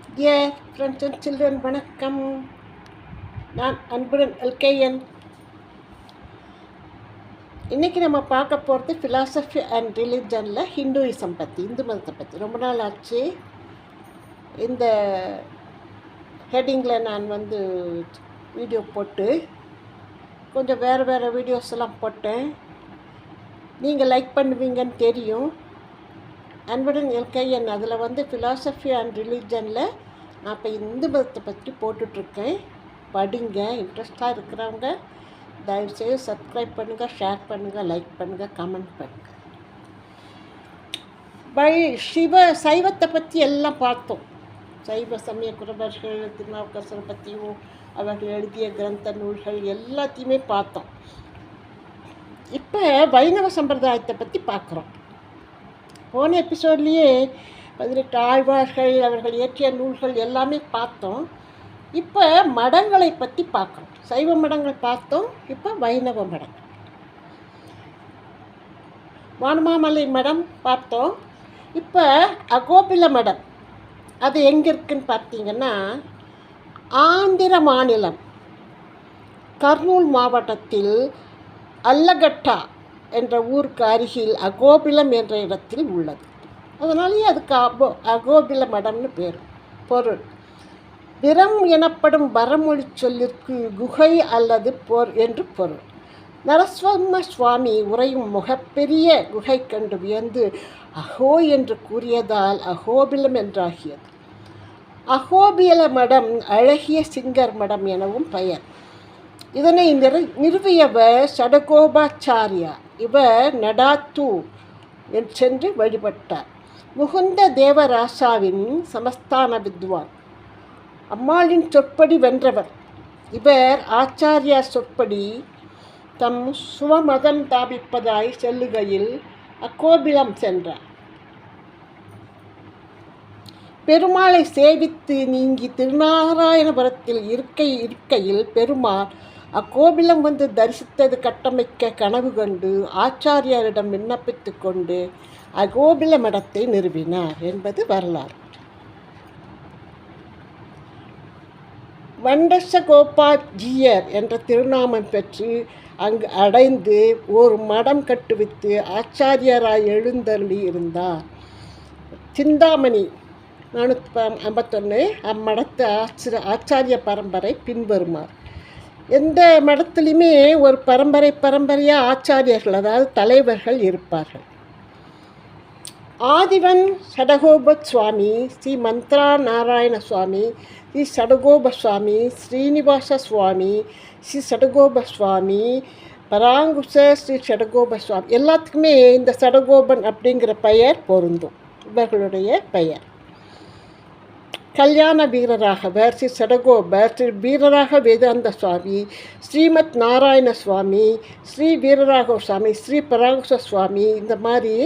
A friends and children வணக்கம். நான் அன்புடன் எல்கேஎன். இன்றைக்கி நம்ம பார்க்க போகிறது ஃபிலாசபி அண்ட் ரிலிஜனில் ஹிந்துயிசம் பற்றி இந்து மதத்தை பற்றி ரொம்ப நாள் ஆச்சு. இந்த ஹெட்டிங்கில் நான் வந்து வீடியோ போட்டு கொஞ்சம் வேறு வேறு வீடியோஸ் எல்லாம் போட்டேன். நீங்கள் லைக் பண்ணுவீங்கன்னு தெரியும். அன்புடன் எல்கைஎன் அதில் வந்து ஃபிலாசபி அண்ட் ரிலீஜனில் நான் இப்போ இந்து மதத்தை பற்றி போட்டுட்ருக்கேன். படிங்க இன்ட்ரெஸ்டாக இருக்கிறவங்க தயவுசெய்து சப்ஸ்கிரைப் பண்ணுங்கள் ஷேர் பண்ணுங்கள் லைக் பண்ணுங்கள் கமெண்ட் பண்ணுங்கள் பை சிவ சைவத்தை பற்றி எல்லாம் பார்த்தோம். சைவ சமய குரபர்கள் திருநாவுக்கரசரை பற்றியும் அவர்கள் எழுதிய கிரந்த நூல்கள் எல்லாத்தையுமே பார்த்தோம். இப்போ வைணவ சம்பிரதாயத்தை பற்றி பார்க்குறோம். போன எபிசோட்லேயே பதினெட்டு ஆழ்வார்கள் அவர்கள் இயற்றிய நூல்கள் எல்லாமே பார்த்தோம். இப்போ மடங்களை பற்றி பார்க்குறோம் சைவ மடங்கள் பார்த்தோம் இப்போ வைணவ மடம் வானமாமலை மடம் பார்த்தோம். இப்போ அகோபில மடம் அது எங்கே இருக்குன்னு பார்த்தீங்கன்னா ஆந்திர மாநிலம் கர்னூல் மாவட்டத்தில் அல்லகட்டா என்ற ஊருக்கு அருகில் அகோபிலம் என்ற இடத்தில் உள்ளது. அதனாலேயே அதுக்கு அபோ அகோபில மடம்னு பேர். பொருள். விரம் எனப்படும் வரமொழி சொல்லிற்கு குகை அல்லது போர் என்று பொருள். நரஸ்வம்ம சுவாமி உரையும் முகப்பெரிய குகை கண்டு வியந்து அகோ என்று கூறியதால் அகோபிலம் என்றாகியது. அகோபில மடம் அழகிய சிங்கர் மடம் எனவும் பெயர். இதனை நிறு நிறுவியவர் சடகோபாச்சாரியா. இவர் நடாத்து சென்று வழிபட்டார். முகுந்த தேவராசாவின் சமஸ்தான வித்வான். அம்மாளின் சொற்படி வென்றவர். இவர் ஆச்சாரியா சொற்படி தம் சுவமதம் தாபிப்பதாய் செல்லுகையில் அக்கோபிலம் சென்றார். பெருமாளை சேவித்து நீங்கி திருநாராயணபுரத்தில் இருக்கை இருக்கையில் பெருமாள் அக்கோவிலம் வந்து தரிசித்தது கட்டமைக்க கனவு கண்டு ஆச்சாரியாரிடம் விண்ணப்பித்து கொண்டு அகோபில மடத்தை நிறுவினார் என்பது வரலாறு. வண்டச கோபாஜியர் என்ற திருநாமம் பெற்று அங்கு அடைந்து ஒரு மடம் கட்டுவித்து ஆச்சாரியராய் எழுந்தருளி இருந்தார். சிந்தாமணி நானூற்றி ஐம்பத்தொன்று அம்மடத்து ஆச்சிர ஆச்சாரிய பரம்பரை பின்வருமாறு. எந்த மடத்துலையுமே ஒரு பரம்பரை பரம்பரையாக ஆச்சாரியர்கள் அதாவது தலைவர்கள் இருப்பார்கள். ஆதிவன் சடகோப சுவாமி ஸ்ரீ மந்த்ரா நாராயண சுவாமி ஸ்ரீ சடகோப சுவாமி ஸ்ரீனிவாச சுவாமி ஸ்ரீ சடகோப சுவாமி பராங்குச ஸ்ரீ சடகோப சுவாமி எல்லாத்துக்குமே இந்த சடகோபன் அப்படிங்கிற பெயர் பொருந்தும். இவர்களுடைய பெயர். கல்யாண வீரராகவர் ஸ்ரீ சடகோபர் ஸ்ரீ வீரராக வேதாந்த சுவாமி ஸ்ரீமத் நாராயண சுவாமி ஸ்ரீ வீரராகவ சுவாமி ஸ்ரீ பராங்குச சுவாமி இந்த மாதிரி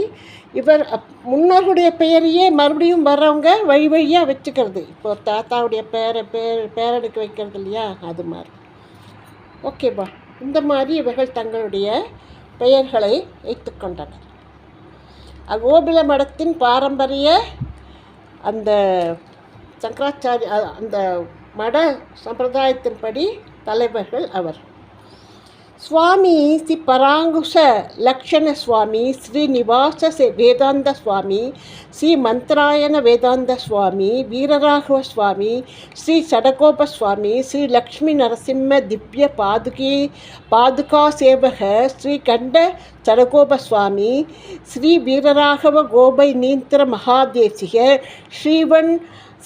இவர் அப் முன்னோர்களுடைய பெயரையே மறுபடியும் வர்றவங்க வழி வழியாக வச்சுக்கிறது. இப்போ தாத்தாவுடைய பேரை பேர் பேரனுக்கு வைக்கிறது இல்லையா? அது மாதிரி. ஓகேவா இந்த மாதிரி இவர்கள் தங்களுடைய பெயர்களை வைத்துக்கொண்டனர் கோபில மடத்தின் பாரம்பரிய அந்த சங்கராச்சாரிய அந்த மட சம்பிரதாயத்தின்படி தலைவர்கள் அவர். சுவாமி ஸ்ரீ பராங்குஷ லக்ஷண சுவாமி ஸ்ரீநிவாச வேதாந்த சுவாமி ஸ்ரீ மந்த்ராயண வேதாந்த சுவாமி வீரராகவ சுவாமி ஸ்ரீ சடகோப சுவாமி ஸ்ரீ லக்ஷ்மி நரசிம்ம திவ்ய பாதுகே பாதுகா சேவக ஸ்ரீ கண்ட சடகோப சுவாமி ஸ்ரீ வீரராகவ கோபை நீந்திர மகாதேசிக ஸ்ரீவன்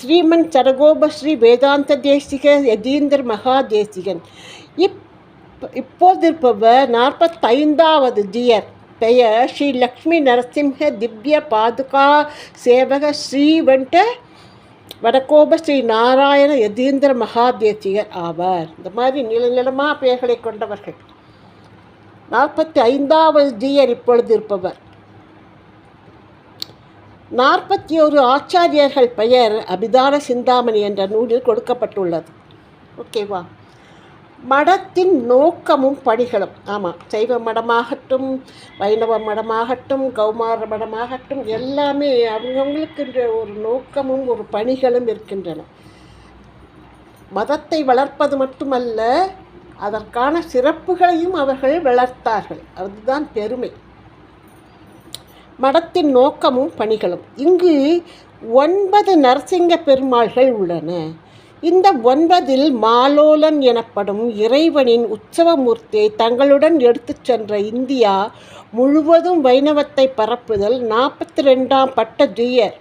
ஸ்ரீமன் சடகோப ஸ்ரீ வேதாந்த தேசிக யதீந்திர மகாதேசிகன் இப் இப்போதிருப்பவர் நாற்பத்தைந்தாவது ஜியர். பெயர் ஸ்ரீ லக்ஷ்மி நரசிம்ஹ திவ்ய பாதுகா சேவக ஸ்ரீவன்ட வடகோப ஸ்ரீ நாராயண யதீந்திர மகாதேசிகர் ஆவார். இந்த மாதிரி நில நிலமாக பெயர்களை கொண்டவர்கள். நாற்பத்தி ஐந்தாவது ஜியர் இப்பொழுது இருப்பவர் நாற்பத்தி ஒரு ஆச்சாரியர்கள் பெயர் அபிதான சிந்தாமணி என்ற நூலில் கொடுக்கப்பட்டுள்ளது. ஓகேவா மடத்தின் நோக்கமும் பணிகளும் ஆமாம் சைவ மடமாகட்டும் வைணவ மடமாகட்டும் கௌமார மடமாகட்டும் எல்லாமே அவங்கவுங்களுக்கு ஒரு நோக்கமும் ஒரு பணிகளும் இருக்கின்றன. மதத்தை வளர்ப்பது மட்டுமல்ல அதற்கான சிறப்புகளையும் அவர்கள் வளர்த்தார்கள். அதுதான் பெருமை. மடத்தின் நோக்கமும் பணிகளும். இங்கு ஒன்பது நரசிங்க பெருமாள்கள் உள்ளன. இந்த ஒன்பதில் மாலோலன் எனப்படும் இறைவனின் உற்சவமூர்த்தியை தங்களுடன் எடுத்துச் சென்ற இந்தியா முழுவதும் வைணவத்தை பரப்புதல் நாற்பத்தி ரெண்டாம் பட்ட ஜீயர்.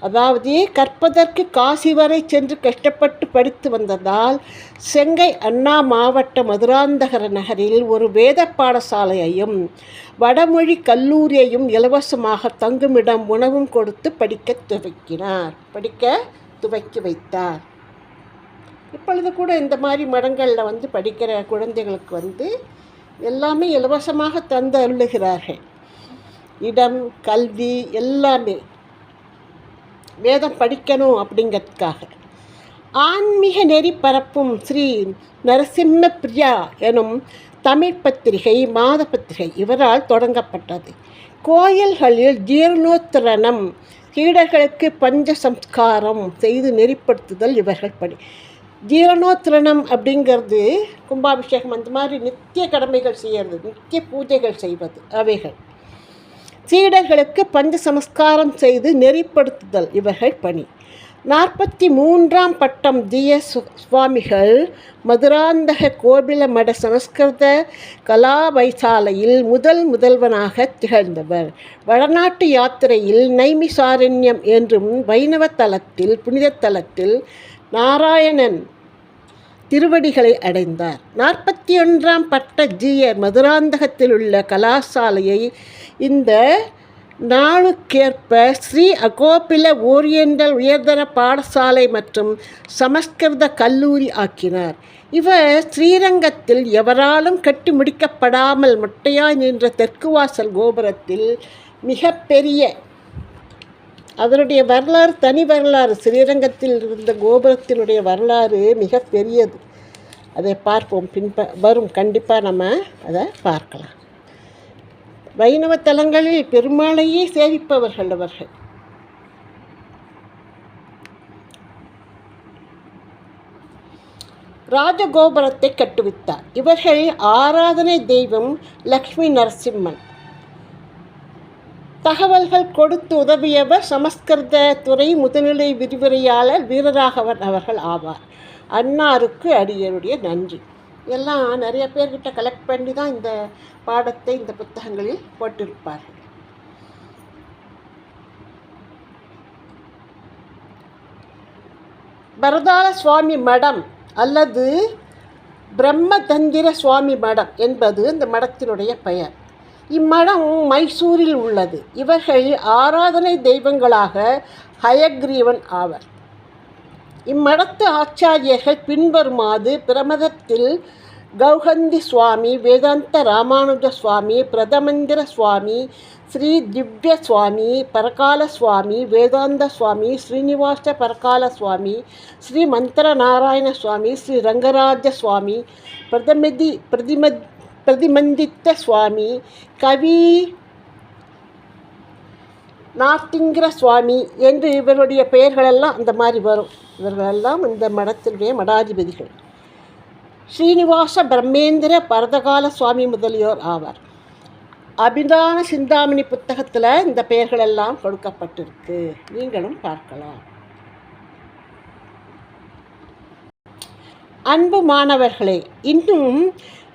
அதாவது கற்பதற்கு காசி வரை சென்று கஷ்டப்பட்டு படித்து வந்ததால் செங்கை அண்ணா மாவட்ட மதுராந்தகர நகரில் ஒரு வேத பாடசாலையையும் வடமொழி கல்லூரியையும் இலவசமாக தங்குமிடம் உணவும் கொடுத்து படிக்க துவக்கினார். படிக்க துவக்கி வைத்தார். இப்பொழுது கூட இந்த மாதிரி மடங்களில் வந்து படிக்கிற குழந்தைகளுக்கு வந்து எல்லாமே இலவசமாக தந்து அருளுகிறார்கள். இடம் கல்வி எல்லாமே. வேதம் படிக்கணும் அப்படிங்கிறதுக்காக. ஆன்மீக நெறி பரப்பும் ஸ்ரீ நரசிம்ம பிரியா எனும் தமிழ் பத்திரிகை மாத பத்திரிகை இவரால் தொடங்கப்பட்டது. கோயில்களில் ஜீர்ணோத்திரணம் சீடர்களுக்கு பஞ்ச சம்ஸ்காரம் செய்து நெறிப்படுத்துதல் இவர்கள் படி. ஜீரணோத்திரணம் அப்படிங்கிறது கும்பாபிஷேகம் அந்த மாதிரி நித்திய கடமைகள் செய்கிறது நித்திய பூஜைகள் செய்வது அவைகள். சீடர்களுக்கு பஞ்ச சமஸ்காரம் செய்து நெறிப்படுத்துதல் இவர்கள் பணி. நாற்பத்தி மூன்றாம் பட்டம் ஜிய சுவாமிகள் மதுராந்தக கோபில மட சமஸ்கிருத கலா வைசாலையில் முதல் முதல்வனாக திகழ்ந்தவர். வடநாட்டு யாத்திரையில் நைமிசாரண்யம் என்றும் வைணவ தலத்தில் புனித தலத்தில் நாராயணன் திருவடிகளை அடைந்தார். நாற்பத்தி ஒன்றாம் பட்ட ஜீயர் மதுராந்தகத்தில் உள்ள கலாசாலையை இந்த நாளுக்கேற்ப ஸ்ரீ அகோபில ஓரியண்டல் உயர்தர பாடசாலை மற்றும் சமஸ்கிருத கல்லூரி ஆக்கினார். இவர் ஸ்ரீரங்கத்தில் எவராலும் கட்டி முடிக்கப்படாமல் மொட்டையாய் நின்ற தெற்கு வாசல் கோபுரத்தில் மிகப்பெரிய அதனுடைய வரலாறு தனி வரலாறு. ஸ்ரீரங்கத்தில் இருந்த கோபுரத்தினுடைய வரலாறு மிக பெரியது. அதை பார்ப்போம். பின்ப வரும். கண்டிப்பாக நம்ம அதை பார்க்கலாம். வைணவ தலங்களில் பெருமாளையே சேவிப்பவர்கள் அவர்கள். ராஜகோபுரத்தை கட்டுவித்தார். இவர்கள் ஆராதனை தெய்வம் லக்ஷ்மி நரசிம்மன். தகவல்கள் கொடுத்து உதவியவர் சமஸ்கிருத துறை முதுநிலை விரிவுரையாளர் வீரராகவன் அவர்கள் ஆவார். அன்னாருக்கு அடியருடைய நன்றி. எல்லாம் நிறைய பேர்கிட்ட கலெக்ட் பண்ணி தான் இந்த பாடத்தை இந்த புத்தகங்களில் போட்டிருப்பார்கள். பரதால சுவாமி மடம் அல்லது பிரம்மதந்திர சுவாமி மடம் என்பது இந்த மடத்தினுடைய பெயர். இம்மடம் மைசூரில் உள்ளது. இவர்கள் ஆராதனை தெய்வங்களாக ஹயக்ரீவன் ஆவர். இம்மடத்து ஆச்சாரியர்கள் பின்வருமாது பிரமதத்தில் கௌகந்தி சுவாமி வேதாந்த ராமானுஜ சுவாமி பிரதமந்திர சுவாமி ஸ்ரீ திவ்ய சுவாமி பரகால சுவாமி வேதாந்த சுவாமி ஸ்ரீனிவாச பரகால சுவாமி ஸ்ரீ மந்திர நாராயண சுவாமி ஸ்ரீ ரங்கராஜ சுவாமி பிரதமதி பிரதிமத் பிரதிமந்தித்த சுவாமி கவி நாட்டிங்கிற சுவாமி என்று இவருடைய பெயர்களெல்லாம் அந்த மாதிரி வரும் இவர்களெல்லாம் இந்த மடத்தினுடைய மடாதிபதிகள் ஸ்ரீனிவாச பிரம்மேந்திர பரதகால சுவாமி முதலியோர் ஆவார் அபிதான சிந்தாமணி புத்தகத்தில் இந்த பெயர்களெல்லாம் கொடுக்கப்பட்டிருக்கு நீங்களும் பார்க்கலாம் அன்பு மாணவர்களே இன்னும்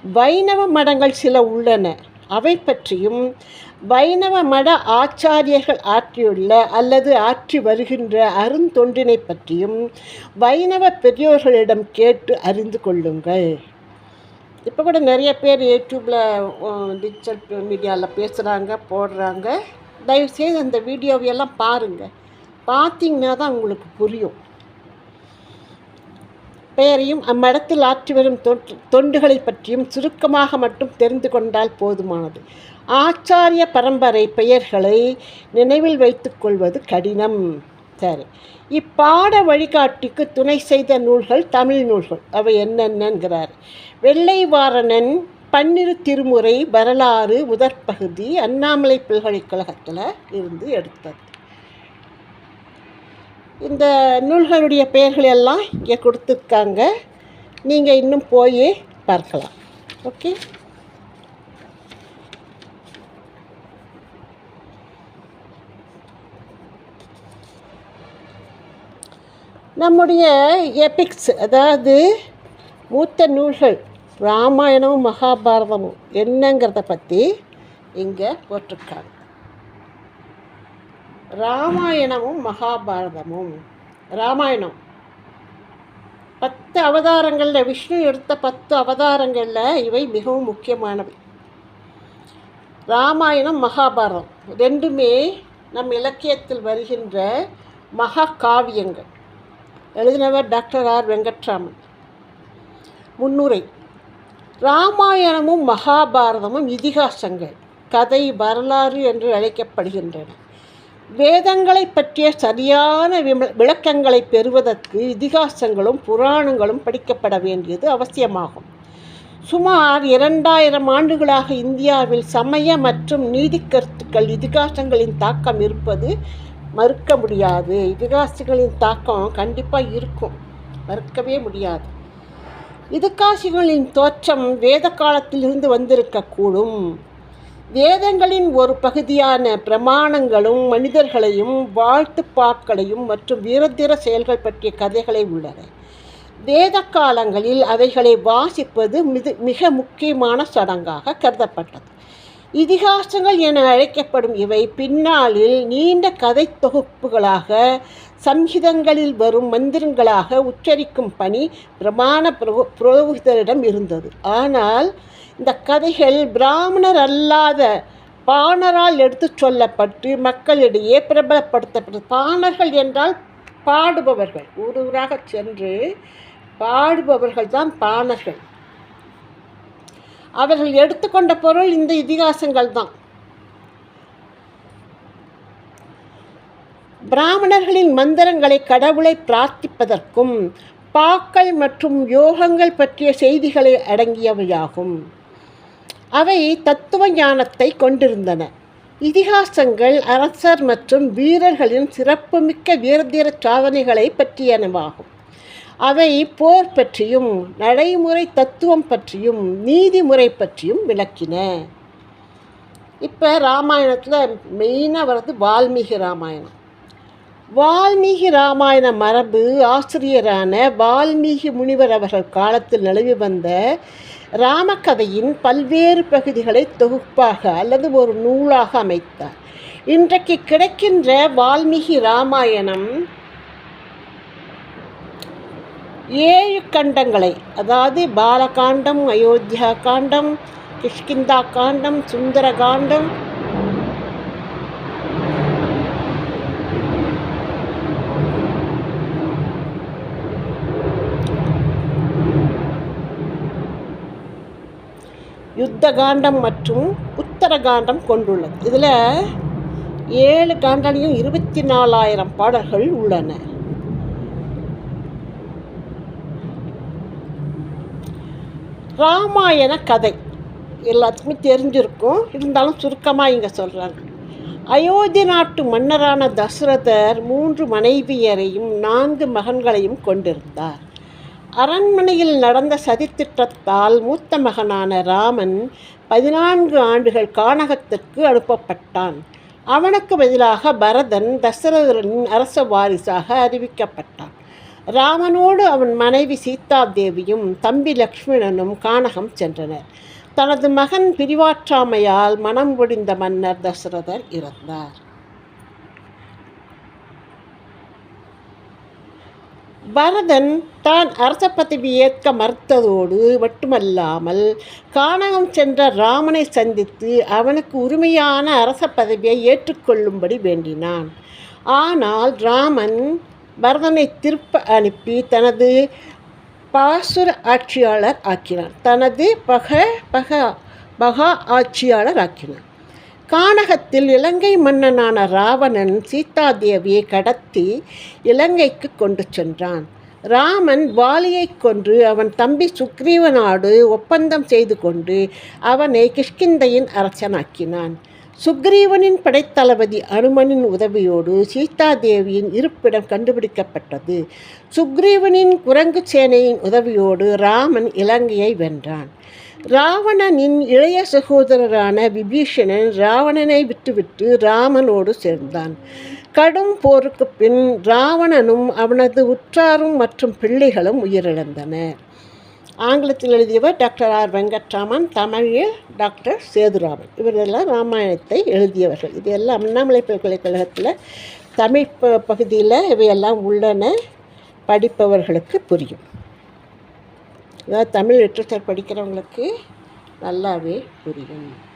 வைணவ மடங்கள் சில உள்ளன. அவை பற்றியும் வைணவ மட ஆச்சாரியர்கள் ஆற்றியுள்ள அல்லது ஆற்றி வருகின்ற அருந்தொன்றினை பற்றியும் வைணவ பெரியோர்களிடம் கேட்டு அறிந்து கொள்ளுங்கள். இப்போ கூட நிறைய பேர் யூடியூப்பில் டிஜிட்டல் மீடியாவில் பேசுகிறாங்க போடுறாங்க. தயவுசெய்து அந்த வீடியோவையெல்லாம் பாருங்கள் பார்த்தீங்கன்னா தான் உங்களுக்கு புரியும். பெயரையும் அம்மடத்தில் ஆற்றி வரும் தொண்டுகளை பற்றியும் சுருக்கமாக மட்டும் தெரிந்து கொண்டால் போதுமானது. ஆச்சாரிய பரம்பரை பெயர்களை நினைவில் வைத்துக்கொள்வது கடினம். சரி. இப்பாட வழிகாட்டிக்கு துணை செய்த நூல்கள் தமிழ் நூல்கள். அவை என்னென்னங்கிறார். வெள்ளைவாரணன் பன்னிரு திருமுறை வரலாறு முதற்பகுதி அண்ணாமலை பல்கலைக்கழகத்தில் இருந்து எடுத்தது. இந்த நூல்களுடைய பெயர்கள் எல்லாம் இங்கே கொடுத்துருக்காங்க. நீங்கள் இன்னும் போய் பார்க்கலாம். ஓகே? நம்முடைய எபிக்ஸ் அதாவது மூத்த நூல்கள் ராமாயணமும் மகாபாரதமும் என்னங்கிறத பற்றி இங்கே போட்டிருக்காங்க. ராமாயணமும் மகாபாரதமும். ராமாயணம். பத்து அவதாரங்களில் விஷ்ணு எடுத்த பத்து அவதாரங்களில் இவை மிகவும் முக்கியமானவை. ராமாயணம் மகாபாரதம் ரெண்டுமே நம் இலக்கியத்தில் வருகின்ற மகா காவியங்கள். எழுதினவர் டாக்டர் ஆர். வெங்கட்ராமன். முன்னுரை. ராமாயணமும் மகாபாரதமும் இதிகாசங்கள் கதை வரலாறு என்று அழைக்கப்படுகின்றன. வேதங்களை பற்றிய சரியான விளக்கங்களை பெறுவதற்கு இதிகாசங்களும் புராணங்களும் படிக்கப்பட வேண்டியது அவசியமாகும். சுமார் இரண்டாயிரம் ஆண்டுகளாக இந்தியாவில் சமய மற்றும் நீதி கருத்துக்கள் இதிகாசங்களின் தாக்கம் இருப்பது மறுக்க முடியாது. இதிகாசிகளின் தாக்கம் கண்டிப்பாக இருக்கும். மறுக்கவே முடியாது. இதுகாசிகளின் தோற்றம் வேத காலத்திலிருந்து வந்திருக்கக்கூடும். வேதங்களின் ஒரு பகுதியான பிரமாணங்களும் மனிதர்களையும் வாழ்த்துப்பாக்களையும் மற்றும் வீரத்திர செயல்கள் பற்றிய கதைகளை உள்ளன. வேத காலங்களில் அவைகளை வாசிப்பது மிது மிக முக்கியமான சடங்காக கருதப்பட்டது. இதிகாசங்கள் என அழைக்கப்படும் இவை பின்னாளில் நீண்ட கதை தொகுப்புகளாக சம்ஹிதங்களில் வரும் மந்திரங்களாக உச்சரிக்கும் பணி பிரமாண புரோகிதரிடம் இருந்தது. ஆனால் இந்த கதைகள் பிராமணர் அல்லாத பாணரால் எடுத்து சொல்லப்பட்டு மக்களிடையே பிரபலப்படுத்தப்பட்டது. பாணர்கள் என்றால் பாடுபவர்கள். ஊர் ஊராக சென்று பாடுபவர்கள் தான் பாணர்கள். அவர்கள் எடுத்துக்கொண்ட பொருள் இந்த இதிகாசங்கள் தான். பிராமணர்களின் மந்திரங்களை கடவுளை பிரார்த்திப்பதற்கும் பாக்கள் மற்றும் யோகங்கள் பற்றிய செய்திகளை அடங்கியவையாகும். அவை தத்துவ ஞானத்தை கொண்டிருந்தன. இதிகாசங்கள் அரசர் மற்றும் வீரர்களின் சிறப்புமிக்க வீரதீர சாதனைகளை பற்றியனவாகும். அவை போர் பற்றியும் நடைமுறை தத்துவம் பற்றியும் நீதிமுறை பற்றியும் விளக்கின. இப்போ ராமாயணத்தில் மெயினாக வர்றது வால்மீகி ராமாயணம். வால்மீகி ராமாயண மரபு ஆசிரியரான வால்மீகி முனிவர் அவர்கள் காலத்தில் நிலவி வந்த ராமகதையின் பல்வேறு பகுதிகளை தொகுப்பாக அல்லது ஒரு நூலாக அமைத்தார். இன்றைக்கு கிடைக்கின்ற வால்மீகி ராமாயணம் ஏழு கண்டங்களை அதாவது பாலகாண்டம் அயோத்தியா காண்டம் கிஷ்கிந்தா காண்டம் சுந்தர காண்டம் யுத்த காண்டம் மற்றும் உத்தர காண்டம் கொண்டுள்ளது. இதில் ஏழு காண்டலையும் இருபத்தி நாலாயிரம் பாடல்கள் உள்ளன. ராமாயண கதை. எல்லாத்துக்குமே தெரிஞ்சிருக்கும். இருந்தாலும் சுருக்கமாக இங்கே சொல்கிறாங்க அயோத்தி நாட்டு மன்னரான தசரதர் மூன்று மனைவியரையும் நான்கு மகன்களையும் கொண்டிருந்தார். அரண்மனையில் நடந்த சதித்திட்டத்தால் மூத்த மகனான ராமன் பதினான்கு ஆண்டுகள் கானகத்திற்கு அனுப்பப்பட்டான். அவனுக்கு பதிலாக பரதன் தசரதனின் அரச வாரிசாக அறிவிக்கப்பட்டான். ராமனோடு அவன் மனைவி சீதாதேவியும் தம்பி லக்ஷ்மணனும் கானகம் சென்றனர். தனது மகன் பிரிவாற்றாமையால் மனம் முடிந்த மன்னர் தசரதர் இறந்தார். பரதன் தான் அரச பதவி ஏற்க மறுத்ததோடு மட்டுமல்லாமல் கானகம் சென்ற ராமனை சந்தித்து அவனுக்கு உரிமையான அரச பதவியை ஏற்றுக்கொள்ளும்படி வேண்டினான். ஆனால் ராமன் பரதனை திருப்ப அனுப்பி தனது பாசுர ஆட்சியாளர் ஆக்கினான் தனது பக பக பகா ஆட்சியாளர் ஆக்கினான் கானகத்தில் இலங்கை மன்னனான ராவணன் சீதாதேவியை கடத்தி இலங்கைக்கு கொண்டு சென்றான். ராமன் வாலியை கொன்று அவன் தம்பி சுக்ரீவனோடு ஒப்பந்தம் செய்து கொண்டு அவனை கிஷ்கிந்தையின் அரசனாக்கினான். சுக்ரீவனின் படைத்தளபதி அனுமனின் உதவியோடு சீதாதேவியின் இருப்பிடம் கண்டுபிடிக்கப்பட்டது. சுக்ரீவனின் குரங்கு சேனையின் உதவியோடு ராமன் இலங்கையை வென்றான். ராவணனின் இளைய சகோதரரான விபீஷணன் ராவணனை விட்டுவிட்டு ராமனோடு சேர்ந்தான். கடும் போருக்கு பின் ராவணனும் அவனது உற்றாரும் மற்றும் பிள்ளைகளும் உயிரிழந்தனர் ஆங்கிலத்தில் எழுதியவர் டாக்டர் ஆர். வெங்கட்ராமன் தமிழில் டாக்டர் சேதுராமன். இவரெல்லாம் ராமாயணத்தை எழுதியவர்கள். இது எல்லாம் அண்ணாமலை பல்கலைக்கழகத்தில் தமிழ் ப பகுதியில் இவையெல்லாம் உள்ளன. படிப்பவர்களுக்கு புரியும். அதாவது தமிழ் லிட்ரேச்சர் படிக்கிறவங்களுக்கு நல்லாவே புரியும்.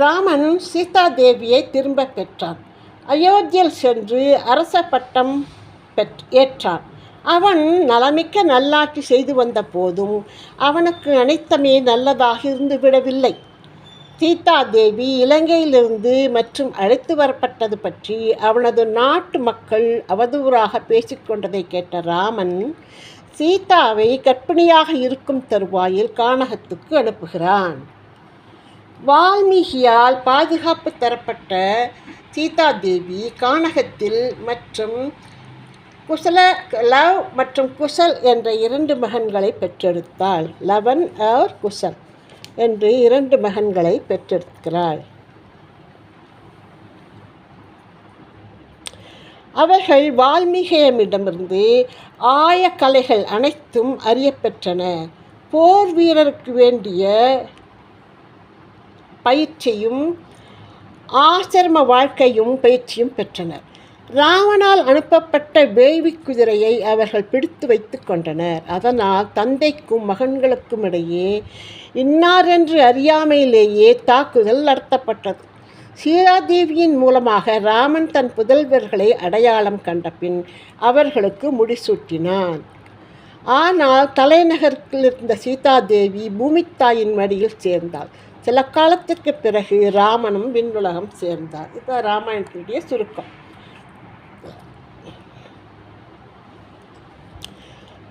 ராமன் சீதா தேவியை திரும்ப பெற்றான். அயோத்தியில் சென்று அரச பட்டம் பெற் ஏற்றான். அவன் நலமிக்க நல்லாட்சி செய்து வந்த போதும் அவனுக்கு அனைத்தமே நல்லதாக இருந்து விடவில்லை. சீதா தேவி இலங்கையிலிருந்து மற்றும் அழைத்து வரப்பட்டது பற்றி அவனது நாட்டு மக்கள் அவதூறாக பேசிக்கொண்டதை கேட்ட ராமன் சீதாவை கற்பிணியாக இருக்கும் தருவாயில் கானகத்துக்கு அனுப்புகிறான். வால்மீகியால் பாதுகாப்பு தரப்பட்ட சீதா தேவி கானகத்தில் மற்றும் குசல லவ் மற்றும் குசல் என்ற இரண்டு மகன்களை பெற்றெடுத்தாள். லவன் ஆர் குசல் என்று இரண்டு மகன்களை பெற்றெடுக்கிறாள். அவர்கள் வால்மீகியமிடமிருந்து ஆயக்கலைகள் அனைத்தும் அறியப்பெற்றன. போர் வீரருக்கு வேண்டிய பயிற்சியும் ஆசிரம வாழ்க்கையும் பயிற்சியும் பெற்றனர். ராவணால் அனுப்பப்பட்ட வேவி குதிரையை அவர்கள் பிடித்து வைத்து கொண்டனர். அதனால் தந்தைக்கும் மகன்களுக்கும் இடையே இன்னாரென்று அறியாமையிலேயே தாக்குதல் நடத்தப்பட்டது. சீதாதேவியின் மூலமாக ராமன் தன் புதல்வர்களை அடையாளம் கண்டபின் அவர்களுக்கு முடிசூட்டினான். ஆனால் தலைநகரில் இருந்த சீதாதேவி பூமித்தாயின் மடியில் சேர்ந்தாள். சில காலத்திற்கு பிறகு ராமனும் விண்ணுலகம் சேர்ந்தார். இப்போ ராமாயணத்தினுடைய சுருக்கம்.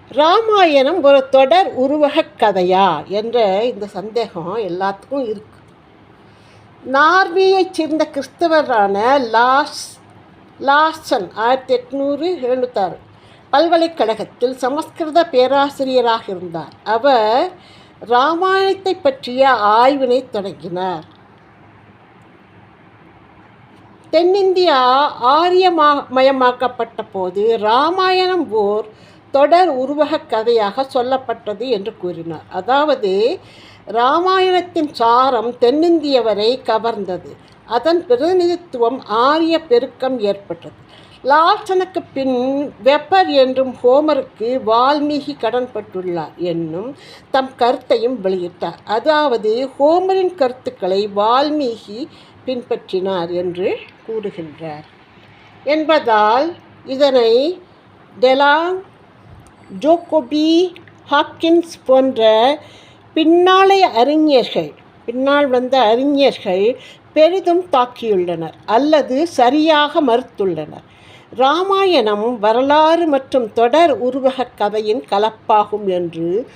ராமாயணம் ஒரு தொடர் உருவகக் கதையா என்ற இந்த சந்தேகம் எல்லாத்துக்கும் இருக்கு. நார்வேயைச் சேர்ந்த கிறிஸ்தவரான லாஸ் லாசன் ஆயிரத்தி எட்நூறு எழுநூத்தாறு பல்கலைக்கழகத்தில் சமஸ்கிருத பேராசிரியராக இருந்தார். அவர் ராமாயணத்தை பற்றிய ஆய்வினை தொடங்கினார். தென்னிந்தியா ஆரியமயமாக்கப்பட்ட போது ராமாயணம் ஓர் தொடர் உருவக கதையாக சொல்லப்பட்டது என்று கூறினார். அதாவது ராமாயணத்தின் சாரம் தென்னிந்தியவரை கவர்ந்தது. அதன் பிரதிநிதித்துவம் ஆரிய பெருக்கம் ஏற்பட்டது. லார்சனுக்கு பின் வெப்பர் என்றும் ஹோமருக்கு வால்மீகி கடன்பட்டுள்ளார் என்னும் தம் கருத்தையும் வெளியிட்டார். அதாவது ஹோமரின் கருத்துக்களை வால்மீகி பின்பற்றினார் என்று கூறுகின்றார். என்பதால் இதனை டெலாங் ஜோகோபி ஹாக்கின்ஸ் போன்ற பின்னாளைய அறிஞர்கள் பின்னால் வந்த அறிஞர்கள் பெரிதும் தாக்கியுள்ளனர் அல்லது சரியாக மறுத்துள்ளனர். ராமாயணம் வரலாறு மற்றும் தொடர் உருவகக் கதையின் கலப்பாகும் என்று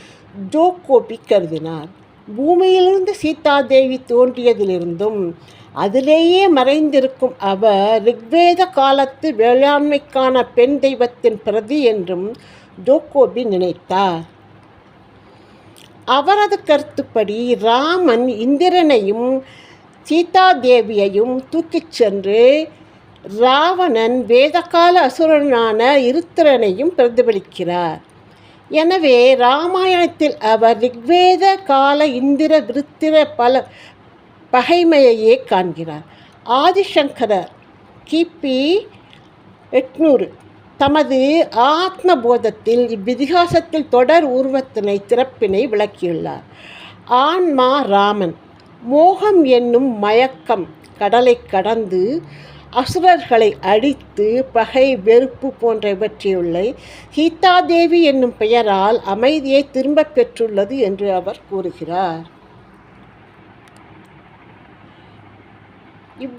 ஜோகோபி கருதினார். பூமியிலிருந்து சீதாதேவி தோன்றியதிலிருந்தும் அதிலேயே மறைந்திருக்கும் அவர் ரிக்வேத காலத்து வேளாண்மைக்கான பெண் தெய்வத்தின் பிரதி என்றும் ஜோகோபி நினைத்தார். அவரது கருத்துப்படி ராமன் இந்திரனையும் சீதாதேவியையும் தூக்கிச் சென்று ராவணன் வேதகால அசுரனான இருத்திரனையும் பிரதிபலிக்கிறார். எனவே ராமாயணத்தில் அவர் ரிக்வேத கால இந்திர விருத்திர பல பகைமையையே காண்கிறார். ஆதிசங்கரர் கிபி எட்நூறு தமது ஆத்ம போதத்தில் இவ்விதிகாசத்தில் தொடர் உருவத்தினை திறப்பினை விளக்கியுள்ளார். ஆன்மா ராமன் மோகம் என்னும் மயக்கம் கடலை கடந்து அசுரர்களை அழித்து பகை வெறுப்பு போன்றவற்றையுள்ள சீதாதேவி என்னும் பெயரால் அமைதியை திரும்பப் பெற்றுள்ளது என்று அவர் கூறுகிறார்.